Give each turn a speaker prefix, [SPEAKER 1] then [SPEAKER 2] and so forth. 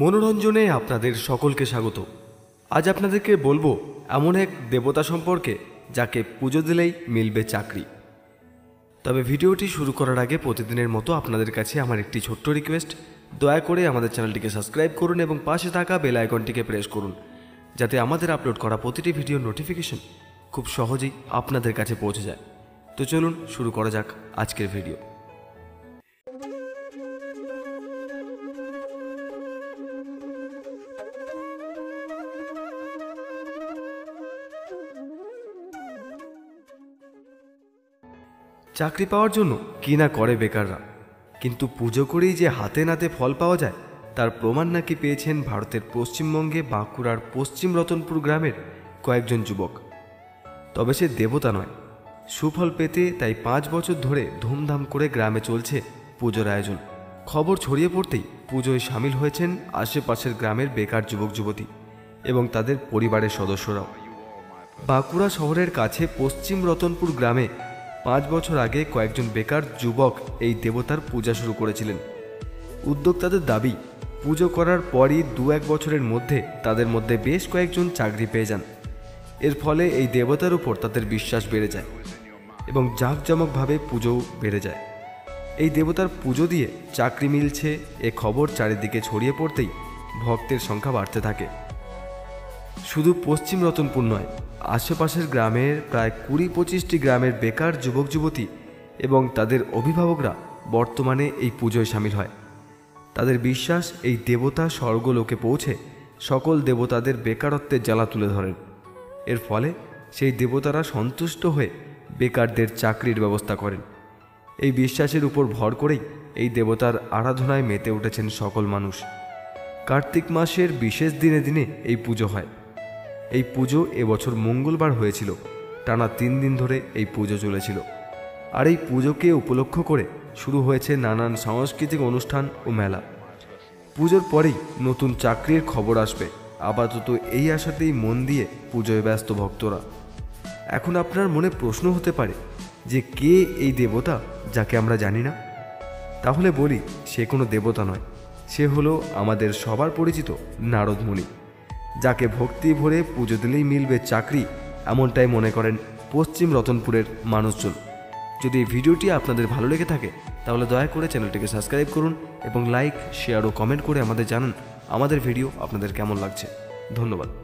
[SPEAKER 1] মনোরঞ্জনে আপনাদের সকলকে স্বাগত। আজ আপনাদেরকে বলব এমন এক দেবতা সম্পর্কে যাকে পুজো দিলেই মিলবে চাকরি। তবে ভিডিওটি শুরু করার আগে প্রতিদিনের মতো আপনাদের কাছে আমার একটি ছোট্ট রিকোয়েস্ট। দয়া করে আমাদের চ্যানেলটিকে সাবস্ক্রাইব করুন এবং পাশে থাকা বেল আইকনটিকে প্রেস করুন, যাতে আমাদের আপলোড করা প্রতিটি ভিডিও নোটিফিকেশন খুব সহজেই আপনাদের কাছে পৌঁছে যায়। তো চলুন শুরু করা যাক আজকের ভিডিও। চাকরি পাওয়ার জন্য কি না করে বেকাররা? কিন্তু পুজো করেই যে হাতে নাতে ফল পাওয়া যায়, তার প্রমাণ নাকি পেয়েছেন ভারতের পশ্চিমবঙ্গে বাঁকুড়ার পশ্চিম রতনপুর গ্রামের কয়েকজন যুবক। তবে সে দেবতা নয়। সুফল পেতে তাই পাঁচ বছর ধরে ধুমধাম করে গ্রামে চলছে পুজোর আয়োজন। খবর ছড়িয়ে পড়তেই পুজোয় সামিল হয়েছেন আশেপাশের গ্রামের বেকার যুবক যুবতী এবং তাদের পরিবারের সদস্যরাও। বাঁকুড়া শহরের কাছে পশ্চিম রতনপুর গ্রামে পাঁচ বছর আগে কয়েকজন বেকার যুবক এই দেবতার পূজা শুরু করেছিলেন। উদ্যোক্তাদের দাবি, পুজো করার পরই দু এক বছরের মধ্যে তাদের মধ্যে বেশ কয়েকজন চাকরি পেয়ে যান। এর ফলে এই দেবতার উপর তাদের বিশ্বাস বেড়ে যায় এবং জাঁকজমকভাবে পুজোও বেড়ে যায়। এই দেবতার পুজো দিয়ে চাকরি মিলছে, এ খবর চারিদিকে ছড়িয়ে পড়তেই ভক্তের সংখ্যা বাড়তে থাকে। শুধু পশ্চিম রতনপুর নয়, আশেপাশের গ্রামের প্রায় কুড়ি পঁচিশটি গ্রামের বেকার যুবক যুবতী এবং তাদের অভিভাবকরা বর্তমানে এই পুজোয় সামিল হয়। তাদের বিশ্বাস এই দেবতা স্বর্গলোকে পৌঁছে সকল দেবতাদের বেকারত্বের জ্বালা তুলে ধরেন। এর ফলে সেই দেবতারা সন্তুষ্ট হয়ে বেকারদের চাকরির ব্যবস্থা করেন। এই বিশ্বাসের উপর ভর করেই এই দেবতার আরাধনায় মেতে উঠেছেন সকল মানুষ। কার্তিক মাসের বিশেষ দিনে দিনে এই পুজো হয়। এই পুজো এবছর মঙ্গলবার হয়েছিল। টানা তিন দিন ধরে এই পুজো চলেছিল। আর এই পুজোকে উপলক্ষ করে শুরু হয়েছে নানান সাংস্কৃতিক অনুষ্ঠান ও মেলা। পুজোর পরেই নতুন চাকরির খবর আসবে। আপাতত এই আশাতেই মন দিয়ে পুজোয় ব্যস্ত ভক্তরা। এখন আপনার মনে প্রশ্ন হতে পারে যে কে এই দেবতা যাকে আমরা জানি না? তাহলে বলি, সে কোনো দেবতা নয়। সে হলো আমাদের সবার পরিচিত নারদমণি। যাকে ভক্তি ভরে পুজো দিলেই মিলবে চাকরি, এমনটাই মনে করেন পশ্চিম রতনপুরের মানুষজন। যদি ভিডিওটি আপনাদের ভালো লেগে থাকে, তাহলে দয়া করে চ্যানেলটিকে সাবস্ক্রাইব করুন এবং লাইক, শেয়ার ও কমেন্ট করে আমাদের জানান আমাদের ভিডিও আপনাদের কেমন লাগছে। ধন্যবাদ।